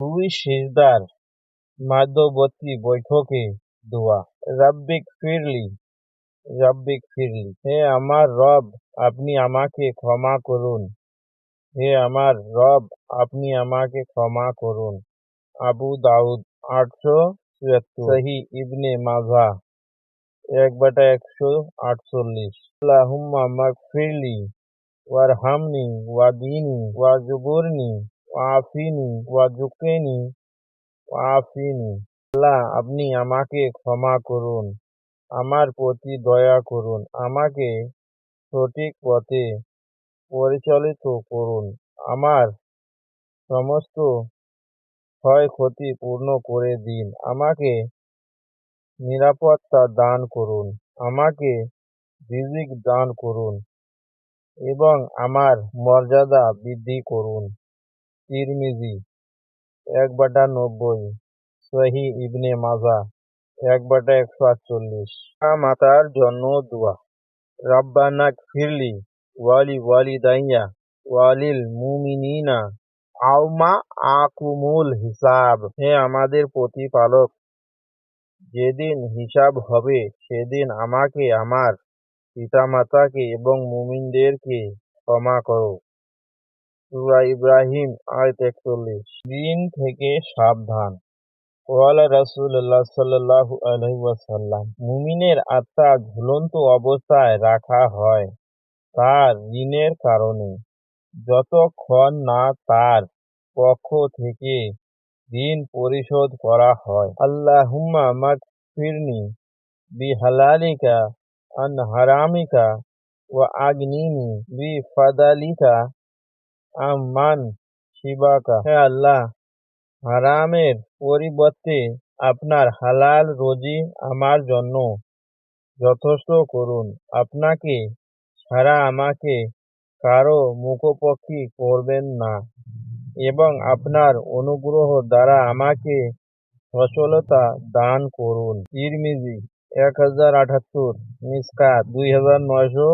দুই সিজদার মধ্যবর্তী বৈঠকে দোয়া। রাব্বিক ফিরলি রাব্বিক ফিরলি। হে আমার রব, আপনি আমাকে ক্ষমা করুন। হে আমার রব, আপনি আমাকে ক্ষমা করুন। আবু দাউদ আটশো চুয়াত্তর সহি ইবনে মাজা, এক বাটা একশো আটচল্লিশ। আল্লাহুম্মা মাগফিরলি, ওয়ারহামনি ওয়াদিনি ওয়াজবুরনি ওয়াফিনি ওয়াজুকিনি ওয়াফিনি। আল্লাহ, আপনি আমাকে ক্ষমা করুন, আমার প্রতি দয়া করুন, আমাকে সঠিক পথে পরিচালিত করুন, আমার সমস্ত ক্ষয়ক্ষতি পূর্ণ করে দিন, আমাকে নিরাপত্তা দান করুন, আমাকে রিজিক দান করুন এবং আমার মর্যাদা বৃদ্ধি করুন। তিরমিজি, এক বাটা নব্বই, সহি ইবনে মাজা, এক বাটা একশো আটচল্লিশ। মাতার জন্য দোয়া। রাব্বানাক ফিরলি ওয়ালি ওয়ালি দাইয়া ওয়ালিল মুমিনিনা আউমা আকুমুল হিসাব। হে আমাদের প্রতিপালক, যেদিন হিসাব হবে, সেদিন আমাকে, আমার পিতামাতাকে এবং মুমিনদেরকে ক্ষমা করো। সূরা ইব্রাহিম, আয়াত একচল্লিশ। দিন থেকে সাবধান। ওয়ালা আলাইহি মুমিনের আত্মা ঝুলন্ত অবস্থায় রাখা হয় তার ঋণের কারণে। যতক্ষণ না তার পক্ষ থেকে ঋণ পরিশোধ করা হয়। আল্লাহুম্মা মাগফিরনি বিহালালিকা, আন হারামিকা, ওয়া আগনিনি বিফাদালিকা আম্মান, শিবাকা। হে আল্লাহ, হারামের পরিবর্তে আপনার হালাল রোজি আমার জন্য যথেষ্ট করুন। আপনাকে ছাড়া আমাকে কারও মুখোপক্ষী করবেন না এবং আপনার অনুগ্রহ দ্বারা আমাকে সচলতা দান করুন। তিরমিজি, এক হাজার আটাত্তর, মিসকাত, দুই হাজার নয়শো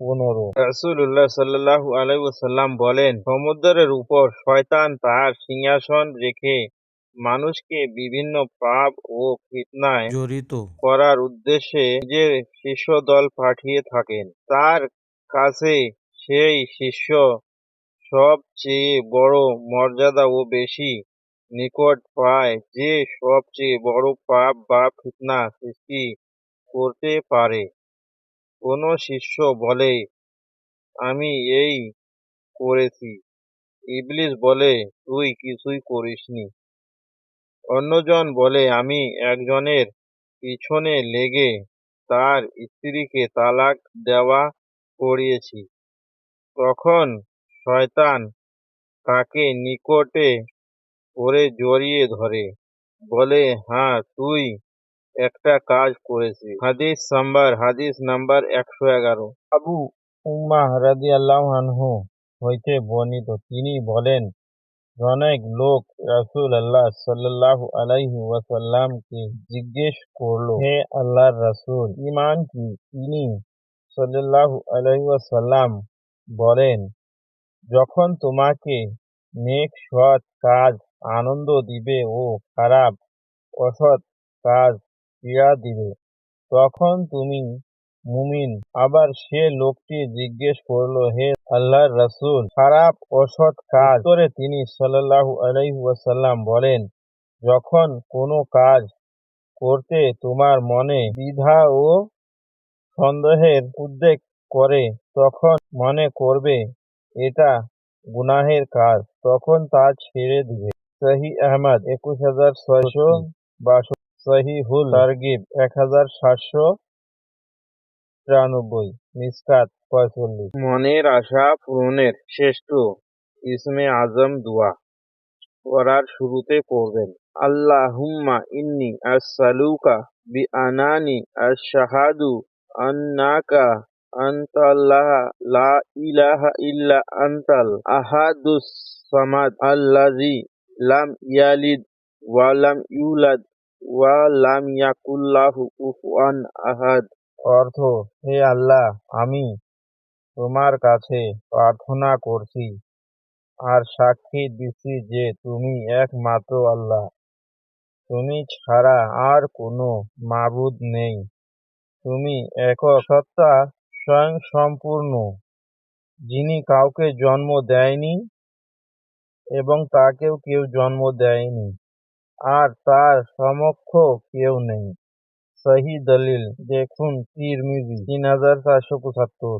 পনেরো। রাসুল্লাহ সাল্লাহ আলাইসাল্লাম বলেন সমুদ্রের উপর শয়তান তার সিংহাসন রেখে মানুষকে বিভিন্ন পাপ ও ফিতনায় জড়িত। করার উদ্দেশ্যে নিজের শিষ্য দল পাঠিয়ে থাকেন। তার কাছে সেই শিষ্য সবচেয়ে বড় মর্যাদা ও বেশি নিকট পায় যে সবচেয়ে বড় পাপ বা ফিতনা সৃষ্টি করতে পারে। কোনো শিষ্য বলে, আমি এই করেছি। ইবলিস বলে, তুই কিছুই করিসনি। অন্যজন বলে, আমি একজনের পিছনে লেগে তার স্ত্রীকে তালাক দেওয়া করিয়েছি। তখন শয়তান তাকে নিকটে করে জড়িয়ে ধরে, বলে হ্যাঁ তুই একটা কাজ করেছিস হাদিস নাম্বার হাদিস নাম্বার একশো এগারো। আবু উম্মাহ রাদিয়াল্লাহু আনহু হইতে বর্ণিত। তিনি বলেন, অনেক লোক রাসূল আল্লাহ সাল্লাল্লাহু আলাইহি ওয়াসাল্লামকে জিজ্ঞেস করল, হে আল্লাহর রাসূল, ঈমান কি? তিনি সাল্লাল্লাহু আলাইহি ওয়াসাল্লাম বলেন, যখন তোমাকে নেক, সৎ কাজ, আনন্দ দিবে ও খারাপ, অসৎ কাজ পীড়া দিবে। তখন তুমি মুমিন। আবার সে লোকটি জিজ্ঞেস করল, হে আল্লাহর রাসূল, খারাপ, অসৎ কাজ? করে তিনি সাল্লাল্লাহু আলাইহি ওয়াসাল্লাম বলেন, যখন কোনো কাজ করতে তোমার মনে দ্বিধা ও সন্দেহের উদ্বেগ করে, তখন মনে করবে, এটা গুনাহের কাজ। তখন তা ছেড়ে দিবে। সহি আহমদ, একুশ হাজার ছয়শো বাষট্টি সহিহুল তারগিব এক হাজার সাতশো তিরানব্বই মিসকাত পঁয়তাল্লিশ মনের আশা পূরণের শ্রেষ্ঠ ইসমে আজম দোয়া করার শুরুতে পড়বেন আল্লাহুম্মা ইন্নি আসসালুকা বি আনানি আশহাদু আন্নাকা আনতাল্লাহ লা ইলাহা ইল্লা আনতাল আহাদুস সামাদ আল্লাযী লাম ইয়ালিদ ওয়া লাম ইউলাদ অর্থ, হে আল্লাহ, আমি তোমার কাছে প্রার্থনা করছি। আর সাক্ষী দিচ্ছি যে তুমি একমাত্র আল্লাহ। তুমি ছাড়া আর কোনো মাবুদ নেই। তুমি একক সত্তা স্বয়ংসম্পূর্ণ, যিনি কাউকে জন্ম দেয়নি এবং তাকেও কেউ জন্ম দেয়নি। আর তার সমক্ষ কেউ নেই। সহি দলিল দেখুন তিরমিজি তিন হাজার চারশো পঁচাত্তর।